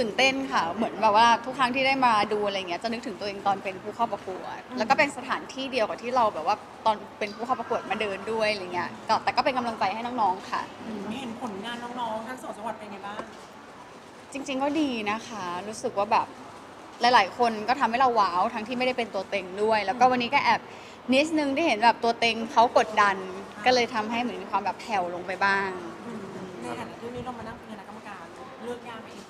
ตื่นเต้นค่ะ เหมือนแบบว่าทุกครั้งที่ได้มาดูอะไรเงี้ยจะนึกถึงตัวเองตอนเป็นผู้เข้าประกวด แล้วก็เป็นสถานที่เดียวกับที่เราแบบว่าตอนเป็นผู้เข้าประกวดมาเดินด้วยอะไรเงี้ยก็แต่ก็เป็นกำลังใจให้น้องๆค่ะ เห็นผลงานน้องๆทั้งสองจังหวัดเป็นไงบ้าง จริง ๆ ก็ดีนะคะ รู้สึกว่าแบบหลาย ๆ คนก็ทำให้เราว้าวทั้งที่ไม่ได้เป็นตัวเต็งด้วย แล้วก็วันนี้ก็แอบนิดนึงที่เห็นแบบตัวเต็งเขากดดัน ก็เลยทำให้เหมือนมีความแบบแผ่วลงไปบ้าง ในฐานะที่วันนี้เรามานั่งเป็นคณะกรรมการเลือกยากไหมเองค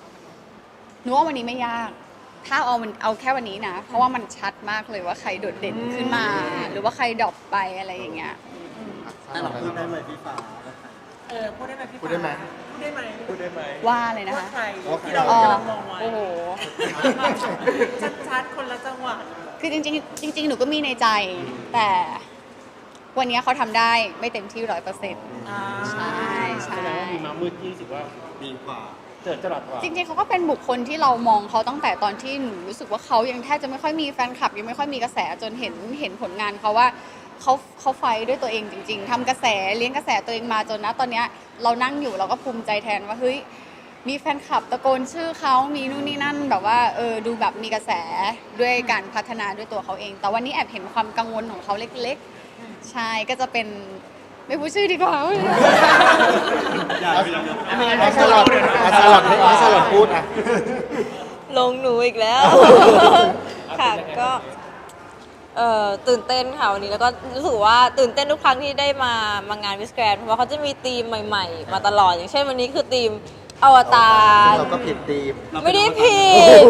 รับ หนูว่าวันนี้ไม่ยาก ถ้าเอามันเอาแค่วันนี้นะ เพราะว่ามันชัดมากเลยว่าใครโดดเด่นขึ้นมา หรือว่าใครดรอปไปอะไรอย่างเงี้ยถ้าเราพูดได้ไหมพี่ฟ้าเออพูดได้ไหมพี่พูดได้ไหม พูดได้ไหมพูดได้ไหมว่าเลยนะว่าคะ ใครว่าใครที่เราอ๋อกำลังมองไว้โอ้โห ชัดๆคนละจังหวัดคือจริงๆจริง ๆ หนูก็มีในใจ แต่วันนี้เขาทำได้ไม่เต็มที่ร้อยเปอร์เซ็นต์อ่าใช่ใช่แสดงว่ามีมามืดที่รู้สึกว่า ดีกว่า เจิดจรัสกว่าจริงๆเขาก็เป็นบุคคลที่เรามองเขาตั้งแต่ตอนที่หนูรู้สึกว่าเขายังแทบจะไม่ค่อยมีแฟนคลับยังไม่ค่อยมีกระแสจนเห็นเห็นผลงานเขาว่าเขาเขาไฟด้วยตัวเองจริง ๆทำกระแสเลี้ยงกระแสตัวเองมาจนนะตอนเนี้ยเรานั่งอยู่เราก็ภูมิใจแทนว่าเฮ้ยมีแฟนคลับตะโกนชื่อเขามีนู่นนี่นั่น แบบว่าเออดูแบบมีกระแสด้วยการพัฒนาด้วยตัวเขาเอง แต่วันนี้แอบเห็นความกังวลของเขาเล็กๆ ใช่ก็จะเป็น ไม่พูดชื่อดีกว่าให้สลัดให้สลัดให้ให้สลัดพูดอะลงหนูอีกแล้ว ค่ะก็เอ่อตื่นเต้นค่ะวันนี้แล้วก็รู้สึกว่าตื่นเต้นทุกครั้งที่ได้มามางานวิสแกรนเพราะว่าเขาจะมีธีมใหม่ๆ มาตลอด อย่างเช่นวันนี้คือธีมอวตารเราก็ผิดธีมไม่ได้ผิด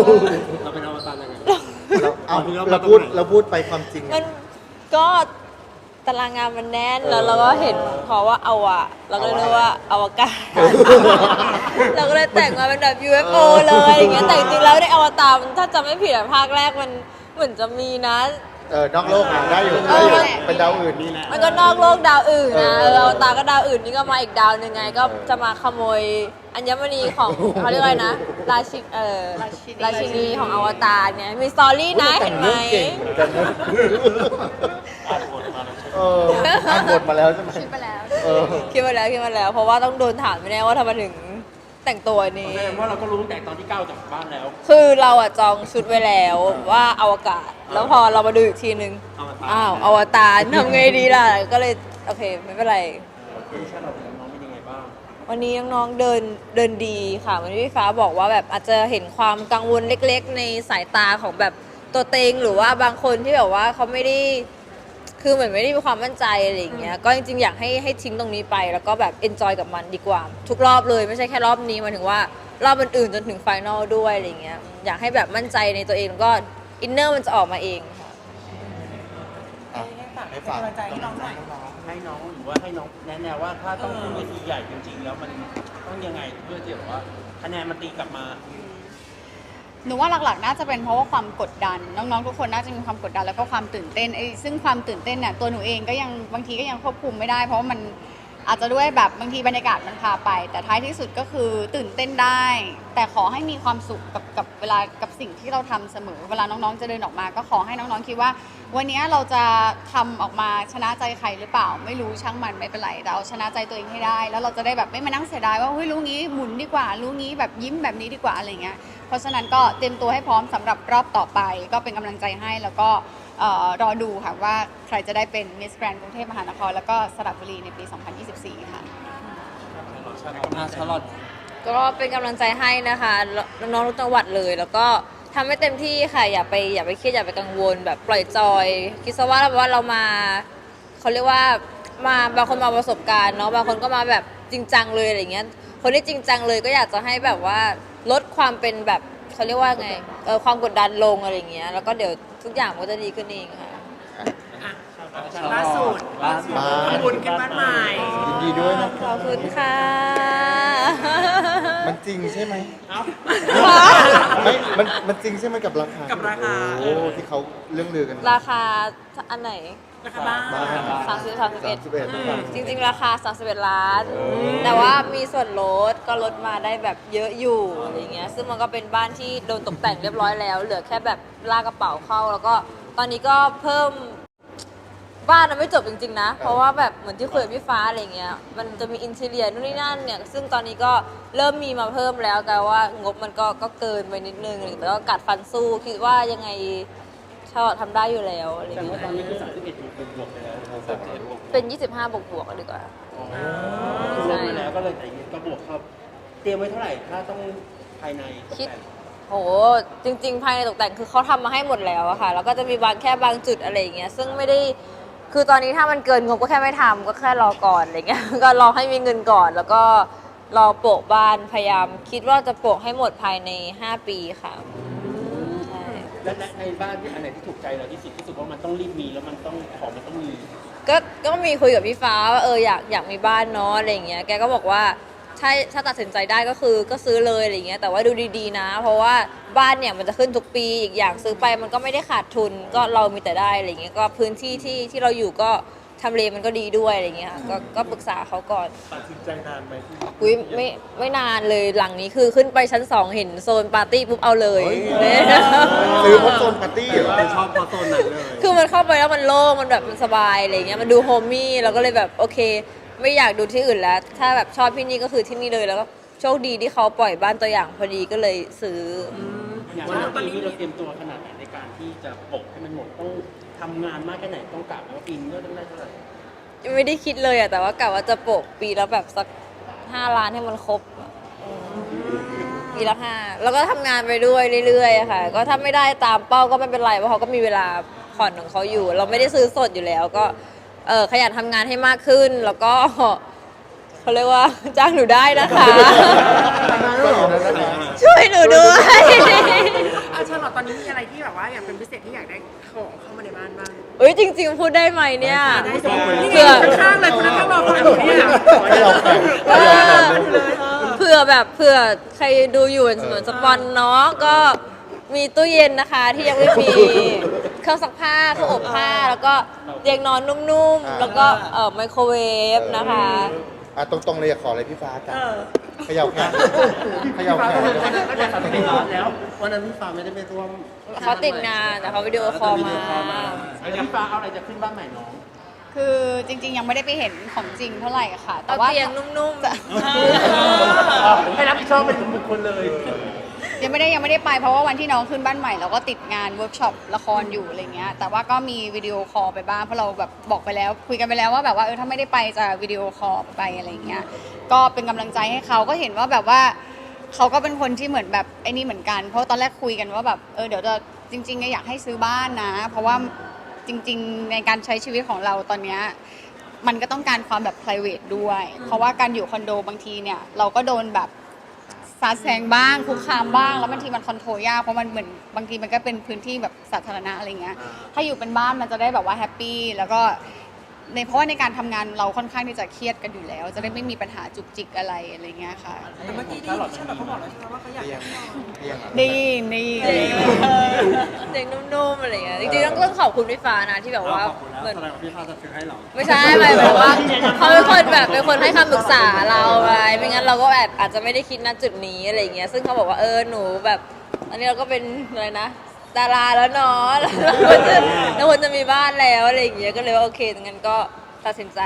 เราเป็นอวตารยังไงเราเอาเราพูดเราพูดไปความจริงมันก็ ตารางงานมันแน่นแล้วเราก็เห็นเพราะว่าเอาอะเราก็เลยนึกว่าอวกาศ เราก็เลยแต่งมาเป็นแบบ UFO เลยอย่างเงี้ยแต่จริงๆแล้วในอวตารมันถ้าจำไม่ผิดอะภาคแรกมันเหมือนจะมีนะ เออนอกโลกอะได้อยู่ได้อยู่เออเป็นดาวอื่นนี่แหละ มันก็นอกโลกดาวอื่นนะเอเออออวตารก็ดาวอื่นนี่ก็มาอีกดาวหนึ่งไงก็จะมาขโมยอัญมณีของ เขาเรียกว่าอะไรนะราชิเออราชินี ราชินีของอวตารเนี่ยมีสตอรี่นะเห็นไหมเก่งเหมือนกันนะเอออ่านบทมาแล้วใช่ไหมคิดไปแล้วเออคิดมาแล้วคิดมาแล้ว เพราะว่าต้องโดนถามไม่แน่ว่าทำไมถึงแต่งตัวนี้ แสดงว่าเราก็รู้ตั้งแต่ตอนที่ก้าวจากบ้านแล้ว คือเราอะจองชุดไว้แล้วว่าอวกาศ แล้วพอเรามาดูอีกทีนึงอวตารอ้าวอวตารทำไงดีล่ะ ก็เลยโอเคไม่เป็นไรพี่ชาเราเป็นน้องเป็นยังไงบ้างวันนี้น้องๆเดินเดินดีค่ะ วันนี้พี่ฟ้าบอกว่าแบบอาจจะเห็นความกังวลเล็กๆ ในสายตาของแบบตัวเต็งหรือว่าบางคนที่แบบว่าเขาไม่ได้ คือเหมือนไม่ได้มีความมั่นใจอะไรอย่างเงี้ยก็จริงๆอยากให้ให้ทิ้งตรงนี้ไป แล้วก็แบบเอนจอยกับมันดีกว่า ทุกรอบเลยไม่ใช่แค่รอบนี้หมายถึงว่ารอบอื่นๆจนถึงไฟนอลด้วยอะไรอย่างเงี้ยอยากให้แบบมั่นใจในตัวเองแล้วก็อินเนอร์มันจะออกมาเองค่ะอะให้ฝากให้เป็นฝากกำลังใจให้น้องหน่อย ให้น้องหรือว่าให้น้องแนะแนวว่าถ้าต้องขึ้นเวทีใหญ่จริงๆ แล้วมันต้องยังไงเพื่อที่แบบว่าคะแนนมันตีกลับมา หนูว่าหลักๆ น่าจะเป็นเพราะว่าความกดดัน น้องๆทุกคนน่าจะมีความกดดันแล้วก็ความตื่นเต้นไอ้ซึ่งความตื่นเต้นเนี่ยตัวหนูเองก็ยังบางทีก็ยังควบคุมไม่ได้ เพราะว่ามันอาจจะด้วยแบบบางทีบรรยากาศมันพาไป แต่ท้ายที่สุดก็คือตื่นเต้นได้ แต่ขอให้มีความสุขกับกับเวลากับสิ่งที่เราทำเสมอ เวลาน้องๆจะเดินออกมา ก็ขอให้น้องๆคิดว่า วันนี้เราจะทำออกมาชนะใจใครหรือเปล่า ไม่รู้ช่างมันไม่เป็นไรแต่เอาชนะใจตัวเองให้ได้ แล้วเราจะได้แบบไม่มานั่งเสียดายว่าเฮ้ยรู้งี้หมุนดีกว่า รู้งี้แบบยิ้มแบบนี้ดีกว่าอะไรเงี้ย เพราะฉะนั้นก็เตรียมตัวให้พร้อมสำหรับรอบต่อไป ก็เป็นกำลังใจให้แล้วก็เอ่อรอดูค่ะว่าใครจะได้เป็นมิสแกรนกรุงเทพมหานคร แล้วก็สระบุรีในปี 2024ค่ะชาลอตก็เป็นกำลังใจให้นะคะน้องๆทุกจังหวัดเลย แล้วก็ทำให้เต็มที่ค่ะอย่าไปอย่าไปเครียดอย่าไปกังวล แบบปล่อยจอย คิดซะว่าว่าเรามาเขาเรียกว่ามาบางคนมาประสบการณ์เนาะบางคนก็มาแบบจริงจังเลยอะไรเงี้ยคนที่จริงจังเลยก็อยากจะให้แบบว่า ลดความเป็นแบบเขาเรียกว่าไงเออความกดดันลงอะไรเงี้ยแล้วก็เดี๋ยวทุกอย่างมันก็จะดีขึ้นเองค่ะ ล่าสุดล่าสุดทำบุญขึ้นบ้านใหม่ยินดีด้วยนะขอบคุณค่ะ มันจริงใช่ไหมเอ้า ไม่มันมันจริงใช่ไหมกับราคากับราคา โอ้ที่เขาเรื่องลือกัน ราคาอันไหน ราคาบ้านบ้านสามสิบสามสิบเอ็ดสิบเอ็ดจริง ๆ ราคา 31 ล้าน แต่ว่ามีส่วนลดก็ลดมาได้แบบเยอะอยู่อะไรเงี้ย ซึ่งมันก็เป็นบ้านที่โดนตกแต่งเรียบร้อยแล้ว เหลือแค่แบบลากกระเป๋าเข้า แล้วก็ตอนนี้ก็เพิ่มบ้านมันไม่จบจริง ๆ นะ เพราะว่าแบบเหมือนที่คุยกับพี่ฟ้าอะไรเงี้ย มันจะมีอินเทเรียนู่นนี่นั่นเนี่ย ซึ่งตอนนี้ก็เริ่มมีมาเพิ่มแล้วแต่ว่างบมันก็ก็เกินไปนิดนึงแต่ก็กัดฟันสู้คิดว่ายังไง ชอบทำได้อยู่แล้วอะไรแต่เงี้ว่ายตอนนี้คือ31บวกๆไปแล้ว31บวกเป็น 25 บวกบวกๆดีกว่ารวมมาแล้วก็เลยแต่ก็บวกเข้าเตรียมไว้เท่าไหร่ ถ้าต้องภายในตกคิดแต่งโหจริง ๆ ภายในตกแต่งคือเขาทำมาให้หมดแล้วอะค่ะ แล้วก็จะมีบางแค่บางจุดอะไรอย่างเงี้ยซึ่งไม่ได้คือตอนนี้ถ้ามันเกินงบก็แค่ไม่ทำก็แค่รอก่อนอะไรเงี้ย ก็รอให้มีเงินก่อน แล้วก็รอโปะบ้านพยายาม คิดว่าจะโปะให้หมดภายใน 5 ปีค่ะใช่ และและในบ้านที่อันไหนที่ถูกใจเราที่สุดที่สุดว่ามันต้องรีบมีแล้วมันต้องของมันต้องมีก็ก็มีคุยกับพี่ฟ้าว่าเอออยากอยากมีบ้านเนาะอะไรอย่างเงี้ยแกก็บอกว่าถ้าถ้าตัดสินใจได้ก็คือก็ซื้อเลยอะไรอย่างเงี้ยแต่ว่าดูดีๆนะ เพราะว่าบ้านเนี่ยมันจะขึ้นทุกปีอีกอย่างซื้อไปมันก็ไม่ได้ขาดทุนก็เรามีแต่ได้อะไรอย่างเงี้ยก็พื้นที่ที่ที่เราอยู่ก็ ทำเลมันก็ดีด้วยอะไรอย่างเงี้ยค่ะก็ก็ปรึกษาเขาก่อน ตัดสินใจนานไหมที่อุ้ยไม่ไม่นานเลยหลังนี้คือขึ้นไปชั้นสองเห็นโซนปาร์ตี้ปุ๊บเอาเลยเนี่ยซื้อเพราะโซนปาร์ตี้เหรอชอบพอโซนนั้นเลย คือมันเข้าไปแล้วมันโล่งมันแบบมันสบายอะไรเงี้ยมันดูโฮมมี่เราก็เลยแบบโอเค ไม่อยากดูที่อื่นแล้ว ถ้าแบบชอบที่นี่ก็คือที่นี่เลยแล้วก็โชคดีที่เขาปล่อยบ้านตัวอย่างพอดีก็เลยซื้อ อย่างว่าปีนี้เราเตรียมตัวขนาดไหนในการที่จะปกให้มันหมดต้อง ทำงานมากแค่ไหนต้องกะไหมว่าปีนี้เราต้องได้เท่าไหร่ไม่ได้คิดเลยอะแต่ว่ากะว่าจะโปะปีแล้วแบบสักห้าล้านให้มันครบอะอืมปีละห้าแล้วก็ทำงานไปด้วยเรื่อยๆอะค่ะ ก็ถ้าไม่ได้ตามเป้าก็ไม่เป็นไรเพราะเขาก็มีเวลาผ่อนของเขาอยู่ เราไม่ได้ซื้อสดอยู่แล้ว ก็เออขยันทำงานให้มากขึ้น แล้วก็เขาเรียกว่า จ้างหนูได้นะคะ ช่วยหนูด้วย อาชาลอตตอนนี้มีอะไรที่แบบว่าอยากเป็นพิเศษที่อยากได้ของเข้า เอ้ยจริง ๆ พูดได้ไหมเนี่ยได้สินี่ไงเผื่อข้างๆเลยคุณนั่งข้างรอฟังอยู่เนี่ยให้เราแข่งเออเผื่อแบบเผื่อใครดูอยู่เหมือนสปอนเนาะก็มีตู้เย็นนะคะที่ยังไม่มีเครื่องซักผ้าเครื่องอบผ้า แล้วก็เตียงนอนนุ่มๆ แล้วก็เอ่อไมโครเวฟนะคะ อะตรงๆเลยอยากขออะไรพี่ฟ้ากันเขย่าแขนเขย่าแขนก็จะตัดสินแล้ววันนั้นพี่ฟ้าไม่ได้ไปร่วมเขาติดงานแต่เขาวิดีโอคอลมาไอ้พี่ฟ้าเอาอะไรจะขึ้นบ้านใหม่น้อง คือจริง ๆ ยังไม่ได้ไปเห็นของจริงเท่าไหร่ค่ะ แต่เอาว่า เตียงนุ่มให้รับผิดชอบเป็นบุคคลเลย ยังไม่ได้ยังไม่ได้ไปเพราะว่าวันที่น้องขึ้นบ้านใหม่เราก็ติดงานเวิร์กช็อปละครอยู่อะไรเงี้ยแต่ว่าก็มีวิดีโอคอลไปบ้างเพราะเราแบบบอกไปแล้ว คุยกันไปแล้วว่าแบบว่าเออถ้าไม่ได้ไปจะวิดีโอคอลไปอะไรเงี้ยก็เป็นกำลังใจให้เขาก็เห็นว่าแบบว่าเขาก็เป็นคนที่เหมือนแบบไอ้นี่เหมือนกัน เพราะตอนแรกคุยกันว่าแบบเออเดี๋ยวจะจริงๆอยากให้ซื้อบ้านนะ เพราะว่าจริง ๆในการใช้ชีวิตของเราตอนเนี้ยมันก็ต้องการความแบบ p r i v a t ด้วย เพราะว่าการอยู่คอนโดบางทีเนี่ยเราก็โดนแบบ สาดแซงบ้างคุกคามบ้างแล้วบางทีมันคอนโทรลยากเพราะมันเหมือนบางทีมันก็เป็นพื้นที่แบบสาธารณะอะไรเงี้ยถ้าอยู่เป็นบ้านมันจะได้แบบว่าแฮปปี้แล้วก็ ในเพราะว่าในการทำงานเราค่อนข้างที่จะเครียดกันอยู่แล้ว จะได้ไม่มีปัญหาจุกจิกอะไรอะไรเงี้ยค่ะแต่เมื่อกี้ที่ชาลอตเขาบอกแล้วใช่ไหมว่าเขาอยากเตียได้งเตียงอะดีนี่ๆเตียงเตียงนุ่มๆอะไรเงี้ยจริงๆต้องต้องขอบคุณพี่ฟ้านะที่แบบว่าเหมือน แสดงว่าพี่ฟ้าจะซื้อให้เราไม่ใช่หมายถึงว่าเขาเป็นคนแบบเป็นคนให้คำปรึกษาเราไปไม่งั้นเราก็แบบอาจจะไม่ได้คิดณจุดนี้อะไรอย่างเงี้ยซึ่งเขาบอกว่าเออหนูแบบ อันนี้เราก็เป็นอะไรนะ ดาราแล้วเนาะแล้วเราควรจะเราควรจะมีบ้านแล้วอะไรอย่างเงี้ยก็เลยว่าโอเคงั้นก็ตัดสินใจ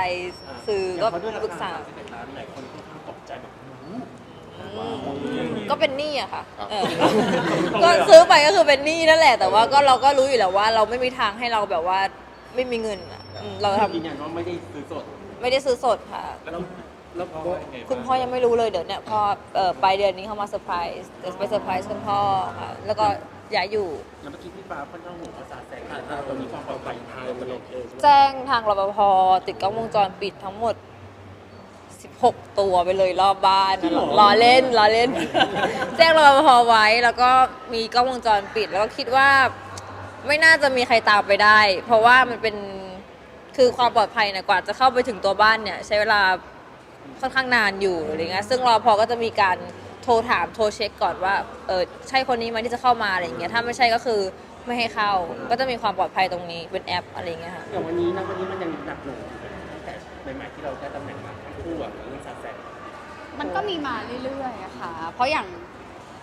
ซื้อก็ปรึกษา11ล้านหลายคนค่อนข้างตกใจแบบหูก็เป็นหนี้อะค่ะเออก็ซื้อไปก็คือเป็นหนี้นั่นแหละ แต่ว่าก็เราก็รู้อยู่แล้วว่าเราไม่มีทางให้เราแบบว่าไม่มีเงินอะอืมเราทำยืนยันว่าไม่ได้ซื้อสดไม่ได้ซื้อสดค่ะ แล้วแล้วพ่อว่ายังไงบ้างคุณพ่อยังไม่รู้เลยเดี๋ยวเนี่ยพอเอ่อปลายเดือนนี้เขามาเซอร์ไพรส์เดี๋ยวไปเซอร์ไพรส์คุณพ่อค่ะแล้วก็ ย้ายอยู่แล้วเมื่อกี้พี่ฟ้าค่อนข้างห่วงภาษาแสงผ่านตอนนี้ความปลอดภัยทางมันโอเคใช่ไหมแจ้งทางรปภติดกล้องวงจรปิดทั้งหมด 16 ตัวไปเลยรอบบ้านนะล้อเล่นล้อเล่น แจ้งรปภไว้แล้วก็มีกล้องวงจรปิด แล้วก็คิดว่าไม่น่าจะมีใครตามไปได้ เพราะว่ามันเป็นคือความปลอดภัยเนี่ยกว่าจะเข้าไปถึงตัวบ้านเนี่ย ใช้เวลาค่อนข้างนานอยู่อะไรเงี้ยซึ่งรอพอก็จะมีการ โทรถามโทรเช็คก่อนว่าเออใช่คนนี้ไหมที่จะเข้ามาอะไรอย่างเงี้ยถ้าไม่ใช่ก็คือไม่ให้เข้า ก็จะมีความปลอดภัยตรงนี้เป็นแอปอะไรเงี้ยค่ะอย่างวันนี้นะวันนี้มันยังหนักหน่วงอยู่ตั้งแต่ใหม่ๆที่เราได้ตำแหน่งมาทั้งคู่อะเรื่องภาษาแสงมันก็มีมาเรื่อยๆอะค่ะ เพราะอย่าง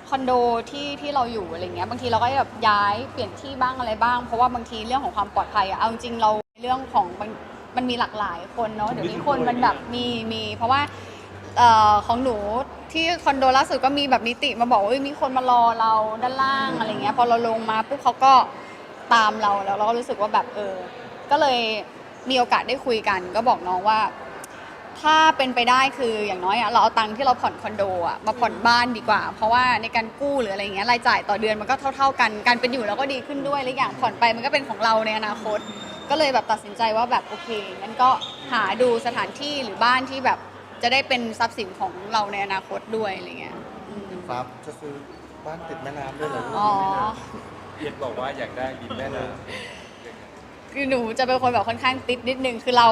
คอนโดที่ที่เราอยู่อะไรเงี้ยบางทีเราก็แบบย้ายเปลี่ยนที่บ้างอะไรบ้าง เพราะว่าบางทีเรื่องของความปลอดภัยอะเอาจริงๆเราเรื่องของมันมันมีหลากหลายคนเนาะเดี๋ยวนี้คนมันแบบมีมีเพราะว่า เอ่อของหนูที่คอนโดล่าสุดก็มีแบบนิติมาบอกว่าเอ้ยมีคนมารอเราด้านล่างอะไรเงี้ยพอเราลงมาปุ๊บเขาก็ตามเราแล้วเราก็รู้สึกว่าแบบเออ ก็เลยมีโอกาสได้คุยกัน ก็บอกน้องว่า ถ้าเป็นไปได้คืออย่างน้อยอะเราเอาตังค์ที่เราผ่อนคอนโดอะมาผ่อนบ้านดีกว่า เพราะว่าในการกู้หรืออะไรเงี้ยรายจ่ายต่อเดือนมันก็เท่า ๆกันการเป็นอยู่เราก็ดีขึ้นด้วยและอย่างผ่อนไปมันก็เป็นของเราในอนาคต ก็เลยแบบตัดสินใจว่าแบบโอเคงั้นก็หาดูสถานที่หรือบ้านที่แบบ จะได้เป็นทรัพย์สินของเราในอนาคตด้วยอะไรเงี้ยอืมฟ้าจะซื้อบ้านติดแม่น้ำด้วยเหรอลูกอ๋อเพียรบอกว่าอยากได้ริมแม่น้ คือหนูจะเป็นคนแบบค่อนข้างติดนิดนึง คือเรา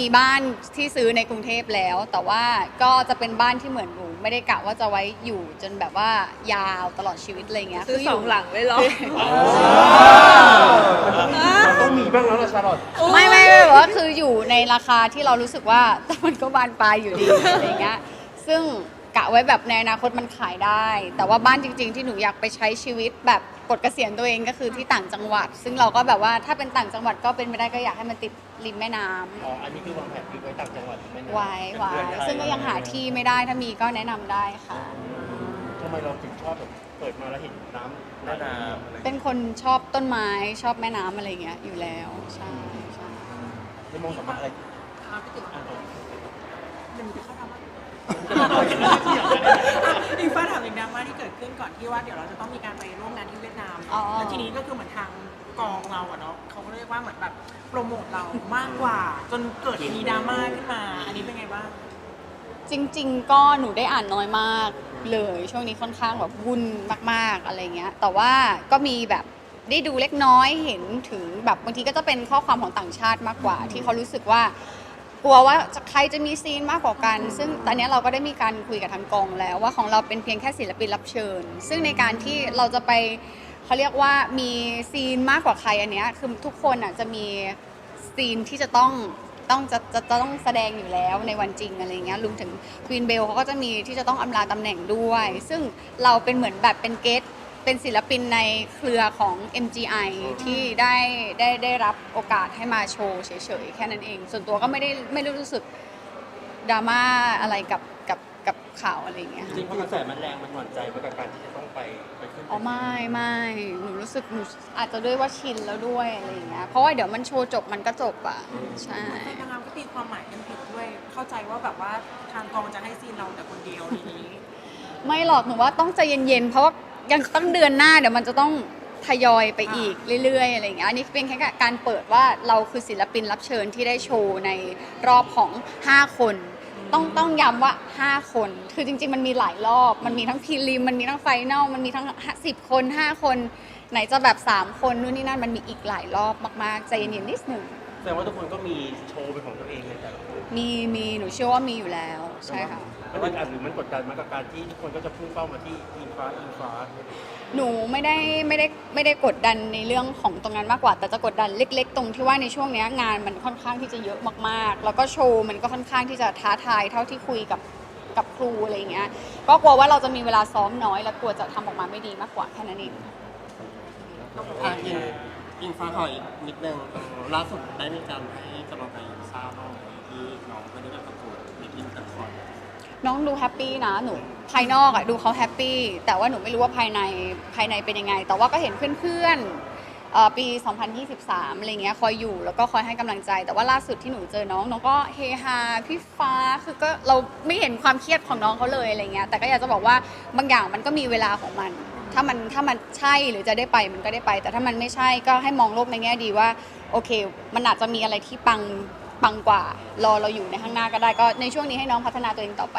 มีบ้านที่ซื้อในกรุงเทพแล้ว แต่ว่าก็จะเป็นบ้านที่เหมือนหนูไม่ได้กะว่าจะไว้อยู่จนแบบว่ายาวตลอดชีวิตอะไรเงี้ยซื้ออสยู่องหลังเลยเหรอมันต้องมีบ้างแล้วล่ะชาลอตไม่ไม่ไม่แบบว่าคืออยู่ในราคาที่เรารู้สึกว่าแต่มันก็บานปลายอยู่ดีอะไรเงี้ยซึ่ง กะไว้แบบในอนาคตมันขายได้ แต่ว่าบ้านจริง ๆ ที่หนูอยากไปใช้ชีวิตแบบกดเกษียณตัวเองก็คือที่ต่างจังหวัด ซึ่งเราก็แบบว่าถ้าเป็นต่างจังหวัดก็เป็นไปได้ก็อยากให้มันติดริมแม่น้ำอ๋อ อันนี้คือวางแผนคือไว้ต่างจังหวัดไม่นานไว้ไว้ซึ่งก็ยังหาที่ไม่ได้ถ้ามีก็แนะนำได้ค่ะ ทำไมเราถึงชอบแบบเปิดมาแล้วเห็นน้ำำแม่น้ำอะไรเป็นคนชอบต้นไม้ชอบแม่น้ำอะไรเงี้ยอยู่แล้วใช่ใช่ได้มองสามารถอะไร อะพี่ติ๋วอะหนึ่งจะเข้าทำว่า อีกฟ้าถามอีกดราม่าที่เกิดขึ้นก่อนที่ว่าเดี๋ยวเราจะต้องมีการไปร่วมงานที่เวียดนามอ๋อ แล้วทีนี้ก็คือเหมือนทางกองเราอะเนาะเขาก็เรียกว่าเหมือนแบบโปรโมทเรามากกว่า จนเกิดมีดราม่าขึ้นมา อันนี้เป็นไงบ้าง จริง ๆ ก็หนูได้อ่านน้อยมากเลย ช่วงนี้ค่อนข้างแบบวุ่นมากๆอะไรเงี้ย แต่ว่าก็มีแบบได้ดูเล็กน้อยเห็นถึงแบบบางทีก็จะเป็นข้อความของต่างชาติมากกว่า ที่เขารู้สึกว่า กลัวว่าจะใครจะมีซีนมากกว่ากัน ซึ่งตอนนี้เราก็ได้มีการคุยกับทางกองแล้วว่าของเราเป็นเพียงแค่ศิลปินรับเชิญ ซึ่งในการที่เราจะไปเขาเรียกว่ามีซีนมากกว่าใครอันเนี้ยคือทุกคนอะจะมีซีนที่จะต้องต้องจะจะจะต้องแสดงอยู่แล้วในวันจริงอะไรเงี้ยรวมถึงควีนเบลเขาก็จะมีที่จะต้องอำลาตำแหน่งด้วย ซึ่งเราเป็นเหมือนแบบเป็นเกส เป็นศิลปินในเครือของ MGI ที่ได้ได้ได้รับโอกาสให้มาโชว์เฉยๆ แค่นั้นเอง ส่วนตัวก็ไม่ได้ไม่ได้รู้สึกดราม่าอะไรกับกับกับข่าวอะไรอย่างเงี้ยจค่ะริงๆเพราะกระแสมันแรงมันหวั่นใจไปกับการที่จะต้องไปไปขึ้นอ๋อไม่ไม่หนูรู้สึกหนูอาจจะด้วยว่าชินแล้วด้วยอะไรอย่างเงี้ยเพราะว่าเดี๋ยวมันโชว์จบมันก็จบอะใช่ แต่นางงามก็ตีความหมายกันผิดด้วย เข้าใจว่าแบบว่าทางกองจะให้ซีนเราแต่คนเดียวทีนี้ ไม่หรอกหนูว่าต้องใจเย็นๆ เพราะว่า ยังต้องเดือนหน้าเดี๋ยวมันจะต้องทยอยไปอีกเรื่อยๆอะไรอย่างเงี้ยอันนี้เป็นแค่การเปิดว่าเราคือศิลปินรับเชิญที่ได้โชว์ในรอบของ 5 คน ต้องต้องย้ำว่า 5 คน คือจริง ๆ มันมีหลายรอบ มันมีทั้งพรีลิมมันมีทั้งไฟแนลมันมีทั้ง 10 คน 5 คน ไหนจะแบบ 3 คนนู่นนี่นั่นมันมีอีกหลายรอบมากๆใจเย็นๆนิดหนึ่งแสดงว่าทุกคนก็มีโชว์เป็นของตัวเองในแต่ละคนมีมีหนูเชื่อว่ามีอยู่แล้วใช่ค่ะ มันอึดอัดหรือมันกดดันมากกับการที่ทุกคนก็จะพุ่งเป้ามาที่อิงฟ้าอิงฟ้าหนูไม่ได้ไม่ได้ไม่ได้กดดันในเรื่องของตรงนั้นมากกว่า แต่จะกดดันเล็ก ๆ ตรงที่ว่าในช่วงเนี้ยงานมันค่อนข้างที่จะเยอะมากๆ แล้วก็โชว์มันก็ค่อนข้างที่จะท้าทายเท่าที่คุยกับกับครูอะไรอย่างเงี้ยก็กลัวว่าเราจะมีเวลาซ้อมน้อย แล้วกลัวจะทำออกมาไม่ดีมากกว่าแค่นั้นเอง อะอิงอิงฟ้าขออีกนิดนึงล่าสุดได้มีการให้กำลังใจทราบบ้างไหม น้องดูแฮปปี้นะหนูภายนอกอะดูเขาแฮปปี้แต่ว่าหนูไม่รู้ว่าภายในภายในเป็นยังไง แต่ว่าก็เห็นเพื่อนๆเอ่อปี 2023อะไรเงี้ยคอยอยู่แล้วก็คอยให้กำลังใจ แต่ว่าล่าสุดที่หนูเจอน้องน้องก็เฮฮาพี่ฟ้าคือก็เราไม่เห็นความเครียดของน้องเขาเลยอะไรเงี้ยแต่ก็อยากจะบอกว่าบางอย่างมันก็มีเวลาของมัน ถ้ามันถ้ามันใช่หรือจะได้ไปมันก็ได้ไป แต่ถ้ามันไม่ใช่ก็ให้มองโลกในแง่ดีว่าโอเค มันอาจจะมีอะไรที่ปัง ปังกว่ารอเราอยู่ในข้างหน้าก็ได้ก็ในช่วงนี้ให้น้องพัฒนาตัวเองต่อไป